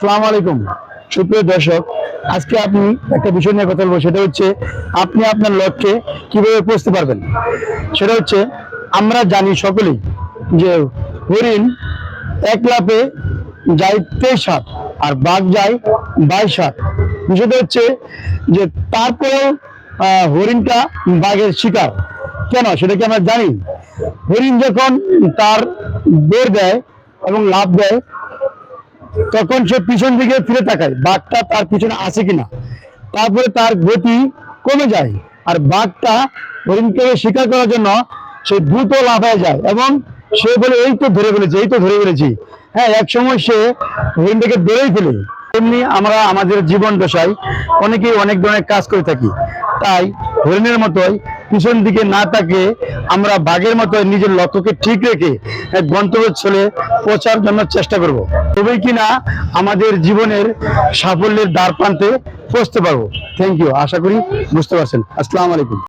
সালাম আলাইকুম। সুপ্রিয় দর্শক, আজকে আপনি একটা বিষয় নিয়ে কথা বলব। সেটা হচ্ছে, আপনি আপনার লক্ষ্যে কীভাবে পৌঁছতে পারবেন? সেটা হচ্ছে, আমরা জানি সকলেই যে হরিণ এক লাফে যায় তেইশ হাত আর বাঘ যায় বাইশ হাত। বিষয়টা হচ্ছে যে তারপরেও হরিণটা বাঘের শিকার। কেন? সেটা কি আমরা জানি? হরিণ যখন তার দৌড় দেয় এবং লাভ দেয় তখন সে পিছন দিকে ফিরে তাকায়। বাঘটা তার পিছনে আছে কিনা? তারপরে তার গতি কমে যায় আর বাঘটা হরিণকে শিকার করার জন্য সে দ্রুত লাফায় যায় এবং সে বলে, এই তো ধরে ফেলেছি, এই তো ধরে ফেলেছি। হ্যাঁ এক সময় সে হরিণটাকে ধরেই ফেলে। এমনি আমরা আমাদের জীবন দশায় অনেকেই অনেক ধরনের কাজ করে থাকি। তাই হরিণের মতোই পিছন দিকে না তাকে আমরা বাঘের মতো নিজের লক্ষ্যকে ঠিক রেখে এক গন্তব্য গন্তব্যস্থলে পৌঁছার জন্য চেষ্টা করব। তবেই কিনা আমাদের জীবনের সাফল্যের দ্বার প্রান্তে পৌঁছতে পারব। থ্যাংক ইউ আশা করি বুঝতে পারছেন। আসসালাম আলাইকুম।